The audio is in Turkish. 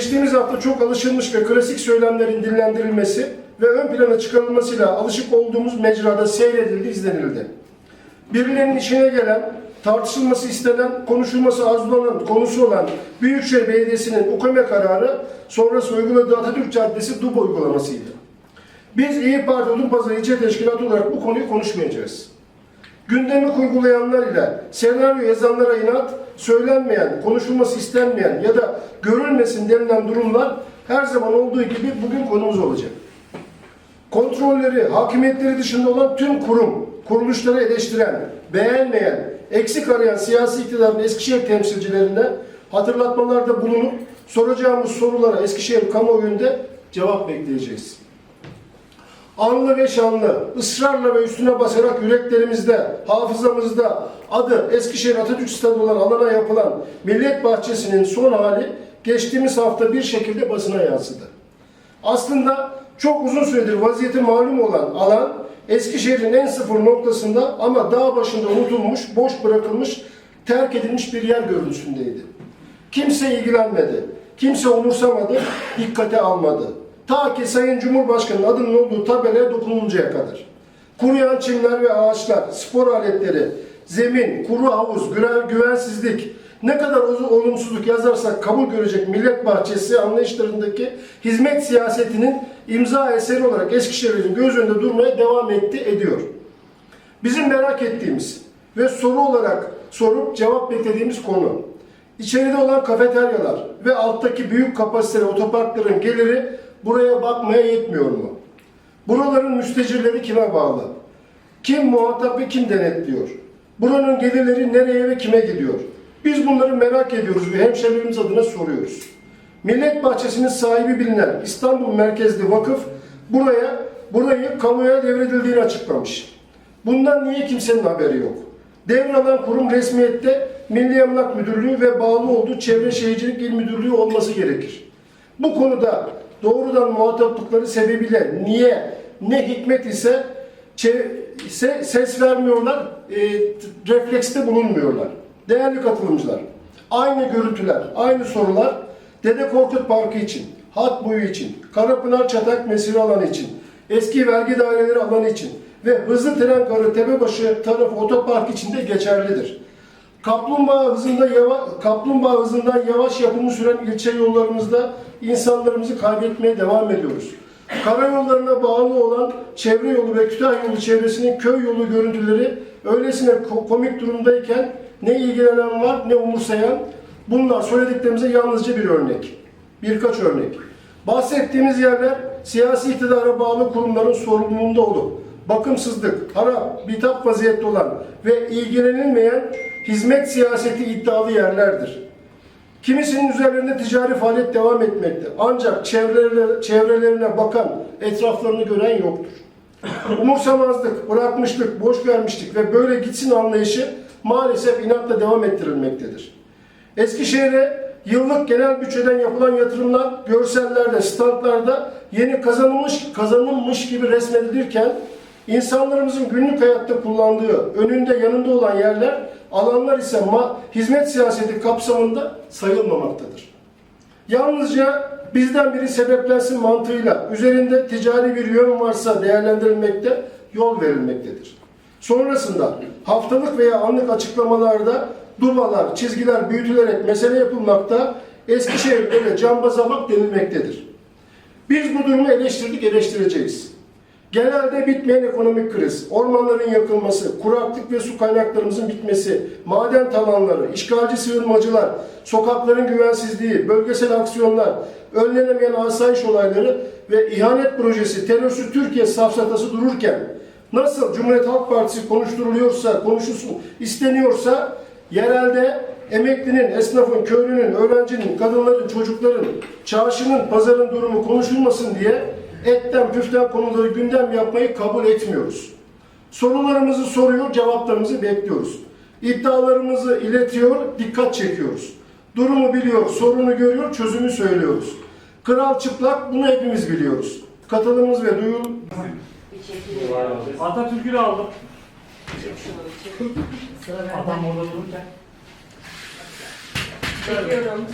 geçtiğimiz hafta çok alışılmış ve klasik söylemlerin dillendirilmesi ve ön plana çıkarılmasıyla alışık olduğumuz mecrada seyredildi, izlenildi. Birilerinin işine gelen, tartışılması istenen, konuşulması arzulanan konusu olan Büyükşehir Belediyesi'nin UKME kararı sonrası uyguladığı Atatürk Caddesi DUB uygulamasıydı. Biz İyi Parti Odunpazarı İlçe Teşkilatı olarak bu konuyu konuşmayacağız. Gündemi uygulayanlar ile senaryo yazanlara inat, söylenmeyen, konuşulması istenmeyen ya da görülmesin denilen durumlar her zaman olduğu gibi bugün konumuz olacak. Kontrolleri, hakimiyetleri dışında olan tüm kurum, kuruluşları eleştiren, beğenmeyen, eksik arayan siyasi iktidarın Eskişehir temsilcilerine hatırlatmalarda bulunup soracağımız sorulara Eskişehir kamuoyunda cevap bekleyeceğiz. Anlı ve şanlı, ısrarla ve üstüne basarak yüreklerimizde, hafızamızda adı Eskişehir Atatürk Stadı olan alana yapılan Millet Bahçesi'nin son hali geçtiğimiz hafta bir şekilde basına yansıdı. Aslında çok uzun süredir vaziyeti malum olan alan Eskişehir'in en sıfır noktasında ama dağ başında unutulmuş, boş bırakılmış, terk edilmiş bir yer görüntüsündeydi. Kimse ilgilenmedi, kimse umursamadı, dikkate almadı. Ta ki Sayın Cumhurbaşkanı'nın adının olduğu tabelaya dokunuluncaya kadar. Kuruyan çimler ve ağaçlar, spor aletleri, zemin, kuru havuz, güven- güvensizlik, ne kadar olumsuzluk yazarsak kabul görecek millet bahçesi anlayışlarındaki hizmet siyasetinin imza eseri olarak Eskişehir'in göz önünde durmaya devam etti, ediyor. Bizim merak ettiğimiz ve soru olarak sorup cevap beklediğimiz konu. İçeride olan kafeteryalar ve alttaki büyük kapasiteli otoparkların geliri buraya bakmaya yetmiyor mu? Buraların müstecirleri kime bağlı? Kim muhatap ve kim denetliyor? Buranın gelirleri nereye ve kime gidiyor? Biz bunları merak ediyoruz ve hemşehrilerimiz adına soruyoruz. Millet Bahçesi'nin sahibi bilinen İstanbul merkezli vakıf buraya burayı kamuya devredildiğini açıklamış. Bundan niye kimsenin haberi yok? Devralan kurum resmiyette Milli Emlak Müdürlüğü ve bağlı olduğu Çevre Şehircilik İl Müdürlüğü olması gerekir. Bu konuda doğrudan muhataplıkları sebebiyle niye, ne hikmet ise ise ses vermiyorlar, e, reflekste bulunmuyorlar. Değerli katılımcılar, aynı görüntüler, aynı sorular Dede Korkut Parkı için, Hat Boyu için, Karapınar Çatak Mesire alanı için, eski vergi daireleri alanı için ve hızlı tren garı Tepebaşı tarafı otopark için de geçerlidir. Kaplumbağa hızında yava, kaplumbağa hızından yavaş yapımı süren ilçe yollarımızda insanlarımızı kaybetmeye devam ediyoruz. Karayollarına bağlı olan çevre yolu ve Kütahya yolu çevresinin köy yolu görüntüleri öylesine ko- komik durumdayken ne ilgilenen var ne umursayan bunlar söylediklerimize yalnızca bir örnek. Birkaç örnek. Bahsettiğimiz yerler siyasi iktidara bağlı kurumların sorumluluğunda olup bakımsızlık, harap, bitap vaziyette olan ve ilgilenilmeyen hizmet siyaseti iddialı yerlerdir. Kimisinin üzerlerinde ticari faaliyet devam etmekte. Ancak çevrelerine, çevrelerine bakan, etraflarını gören yoktur. Umursamazlık, bırakmışlık, boş vermişlik ve böyle gitsin anlayışı maalesef inatla devam ettirilmektedir. Eskişehir'e yıllık genel bütçeden yapılan yatırımlar görsellerde, standlarda yeni kazanılmış, kazanılmış gibi resmedilirken insanlarımızın günlük hayatta kullandığı, önünde yanında olan yerler, alanlar ise ma- hizmet siyaseti kapsamında sayılmamaktadır. Yalnızca bizden biri sebeplensin mantığıyla üzerinde ticari bir yön varsa değerlendirilmekte, yol verilmektedir. Sonrasında haftalık veya anlık açıklamalarda duvalar, çizgiler büyütülerek mesele yapılmakta, Eskişehir böyle cambazamak denilmektedir. Biz bu durumu eleştirdik, eleştireceğiz. Genelde bitmeyen ekonomik kriz, ormanların yakılması, kuraklık ve su kaynaklarımızın bitmesi, maden talanları, işgalci sığınmacılar, sokakların güvensizliği, bölgesel aksiyonlar, önlenemeyen asayiş olayları ve ihanet projesi terörsüz Türkiye safsatası dururken nasıl Cumhuriyet Halk Partisi konuşturuluyorsa, konuşulsun isteniyorsa yerelde emeklinin, esnafın, köylünün, öğrencinin, kadınların, çocukların, çarşının, pazarın durumu konuşulmasın diye etten püften konuları gündem yapmayı kabul etmiyoruz. Sorularımızı soruyor, cevaplarımızı bekliyoruz. İddialarımızı iletiyor, dikkat çekiyoruz. Durumu biliyor, sorunu görüyor, çözümü söylüyoruz. Kral çıplak, bunu hepimiz biliyoruz. Katılımımız ve duyul... Atatürk'ü de aldım. Adam orada dururken. Çekiyorum.